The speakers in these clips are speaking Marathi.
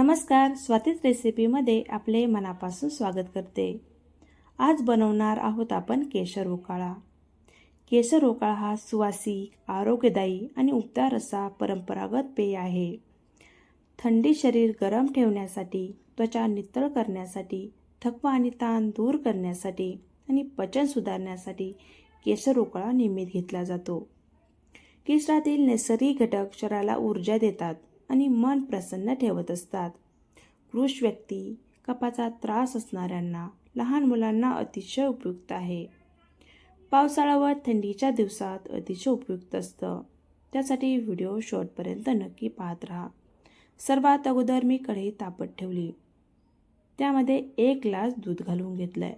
नमस्कार स्वातीच रेसिपीमध्ये आपले मनापासून स्वागत करते. आज बनवणार आहोत आपण केशर उकाळा. केशर उकाळा हा सुवासिक आरोग्यदायी आणि उबदार असा परंपरागत पेय आहे. थंडी शरीर गरम ठेवण्यासाठी त्वचा नितळ करण्यासाठी थकवा आणि ताण दूर करण्यासाठी आणि पचन सुधारण्यासाठी केशर उकाळा नियमित घेतला जातो. केशरातील नैसर्गिक घटक शरीराला ऊर्जा देतात. आणि मन प्रसन्न ठेवत असतात. कृष व्यक्ती कपाचा त्रास असणाऱ्यांना लहान मुलांना अतिशय उपयुक्त आहे. पावसाळा व थंडीच्या दिवसात अतिशय उपयुक्त असतं. त्यासाठी व्हिडिओ शॉर्टपर्यंत नक्की पाहत राहा. सर्वात अगोदर मी कढई तापत ठेवली. त्यामध्ये एक ग्लास दूध घालून घेतलं आहे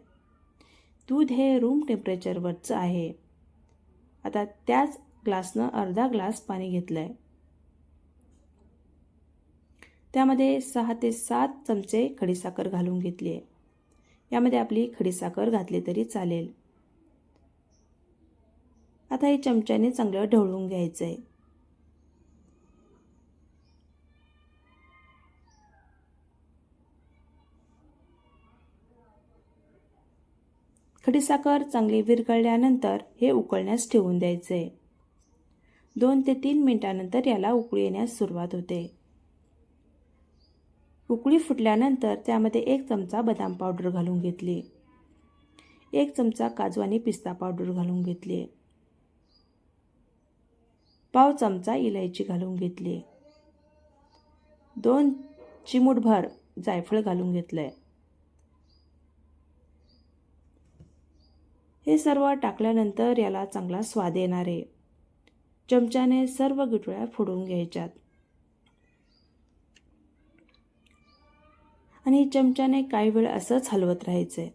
दूध हे रूम टेम्परेचरवरचं आहे. आता त्याच ग्लासनं अर्धा ग्लास पाणी घेतलं आहे त्यामध्ये सहा ते सात चमचे खडीसाखर घालून घेतली आहे यामध्ये आपली खडीसाखर घातली तरी चालेल. आता हे चमच्याने चांगलं ढवळून घ्यायचं आहे खडीसाखर चांगली विरघळल्यानंतर हे उकळण्यास ठेवून द्यायचे आहे दोन ते तीन मिनिटानंतर याला उकळी येण्यास सुरुवात होते. उकळी फुटल्यानंतर त्यामध्ये एक चमचा बदाम पावडर घालून घेतली. एक चमचा काजू आणि पिस्ता पावडर घालून घेतली. पाव चमचा इलायची घालून घेतली. दोन चिमूटभर जायफळ घालून घेतलंय. हे सर्व टाकल्यानंतर याला चांगला स्वाद येणार आहे. चमच्याने सर्व गिटोळ्या फोडून घ्यायच्यात. आणि चमच्याने काही वेळ असंच हलवत राहायचंय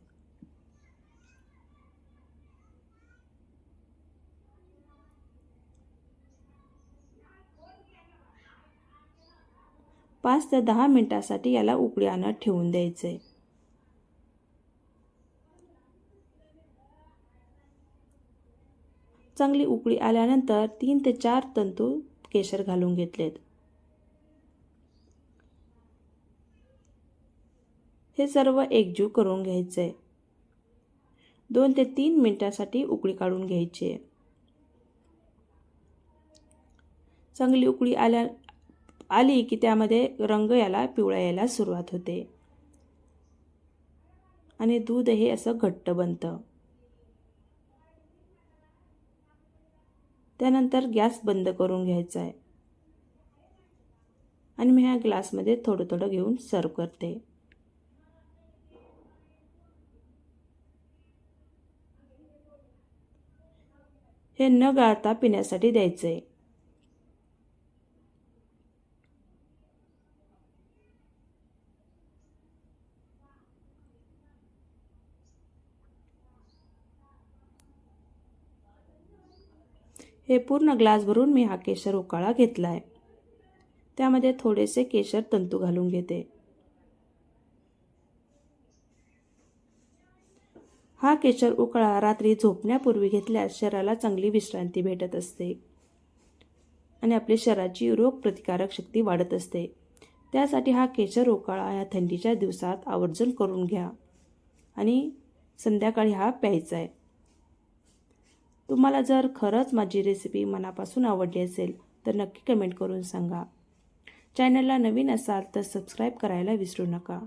पाच ते दहा मिनिटासाठी याला उकळी आणत ठेवून द्यायचंय चांगली उकळी आल्यानंतर तीन ते चार तंतू केशर घालून घेतलेत. हे सर्व एकजीव करून घ्यायचं. आहे दोन ते तीन मिनटासाठी उकळी काढून घ्यायची. आहे चांगली उकळी आल्या आली की त्यामध्ये रंग याला पिवळा यायला सुरुवात होते. आणि दूध हे असं घट्ट बनतं. त्यानंतर गॅस बंद करून घ्यायचा आहे. आणि मी ह्या ग्लासमध्ये थोडं थोडं घेऊन सर्व करते. हे न गाळता पिण्यासाठी द्यायचं. आहे हे पूर्ण ग्लास भरून मी हा केशर उकाळा घेतला आहे त्यामध्ये थोडेसे केशर तंतू घालून घेते. हा केशर उकाळा रात्री झोपण्यापूर्वी घेतल्यास शरीराला चांगली विश्रांती भेटत असते. आणि आपली शरीराची रोगप्रतिकारक शक्ती वाढत असते. त्यासाठी हा केशर उकाळा या थंडीच्या दिवसात आवर्जून करून घ्या. आणि संध्याकाळी हा प्यायचा आहे तुम्हाला जर खरंच माझी रेसिपी मनापासून आवडली असेल तर नक्की कमेंट करून सांगा. चॅनलला नवीन असाल तर सबस्क्राईब करायला विसरू नका.